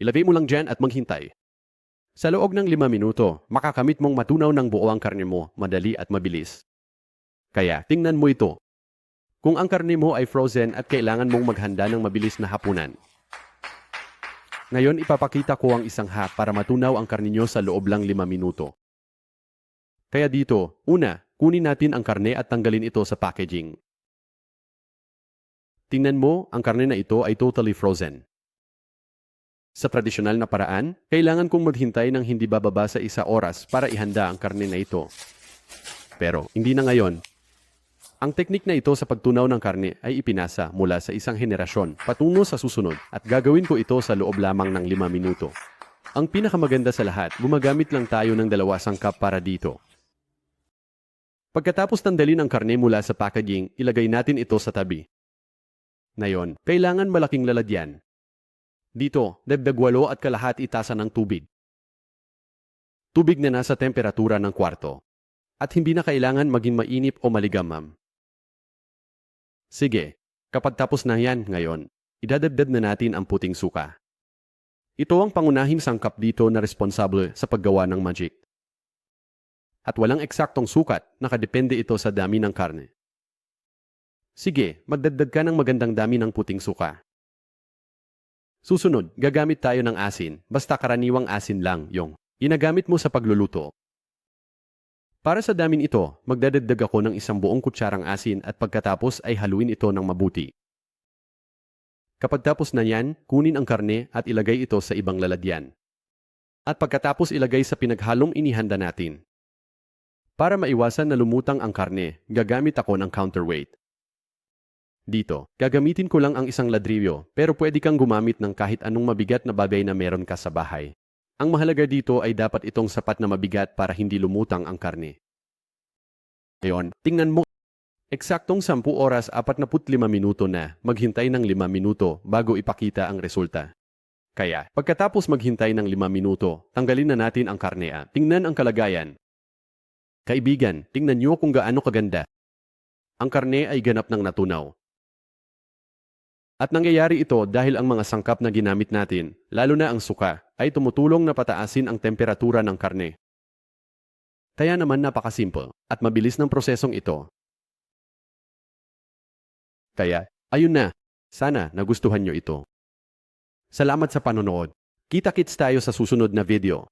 Ilagay mo lang dyan at maghintay. Sa loob ng lima minuto, makakamit mong matunaw ng buo ang karne mo, madali at mabilis. Kaya, tingnan mo ito. Kung ang karne mo ay frozen at kailangan mong maghanda ng mabilis na hapunan. Ngayon ipapakita ko ang isang hack para matunaw ang karne nyo sa loob lang lima minuto. Kaya dito, una, kunin natin ang karne at tanggalin ito sa packaging. Tingnan mo, ang karne na ito ay totally frozen. Sa tradisyonal na paraan, kailangan kong maghintay ng hindi bababa sa isa oras para ihanda ang karne na ito. Pero hindi na ngayon. Ang teknik na ito sa pagtunaw ng karne ay ipinasa mula sa isang henerasyon patungo sa susunod at gagawin ko ito sa loob lamang ng lima minuto. Ang pinakamaganda sa lahat, gumagamit lang tayo ng dalawa sangkap para dito. Pagkatapos tanggalin ang karne mula sa packaging, ilagay natin ito sa tabi. Ngayon, kailangan malaking lalagyan. Dito, dagdag walo at kalahati tasa ng tubig. Tubig na nasa temperatura ng kwarto. At hindi na kailangan maging mainip o maligamam. Sige, kapag tapos na yan ngayon, idadagdag na natin ang puting suka. Ito ang pangunahing sangkap dito na responsable sa paggawa ng magic. At walang eksaktong sukat, nakadepende ito sa dami ng karne. Sige, magdagdag ka ng magandang dami ng puting suka. Susunod, gagamit tayo ng asin, basta karaniwang asin lang yung ginagamit mo sa pagluluto. Para sa damin ito, magdadagdag ako ng isang buong kutsarang asin at pagkatapos ay haluin ito ng mabuti. Kapag tapos na yan, kunin ang karne at ilagay ito sa ibang lalagyan. At pagkatapos ilagay sa pinaghalong inihanda natin. Para maiwasan na lumutang ang karne, gagamit ako ng counterweight. Dito, gagamitin ko lang ang isang ladrillo pero pwede kang gumamit ng kahit anong mabigat na bagay na meron ka sa bahay. Ang mahalaga dito ay dapat itong sapat na mabigat para hindi lumutang ang karne. Ngayon, tingnan mo. Eksaktong 10 oras 45 minuto na, maghintay ng 5 minuto bago ipakita ang resulta. Kaya, pagkatapos maghintay ng 5 minuto, tanggalin na natin ang karne at tingnan ang kalagayan. Kaibigan, tingnan niyo kung gaano kaganda. Ang karne ay ganap ng natunaw. At nangyayari ito dahil ang mga sangkap na ginamit natin, lalo na ang suka, ay tumutulong na pataasin ang temperatura ng karne. Kaya naman napakasimple at mabilis ng prosesong ito. Kaya, ayun na. Sana nagustuhan nyo ito. Salamat sa panonood. Kita-kits tayo sa susunod na video.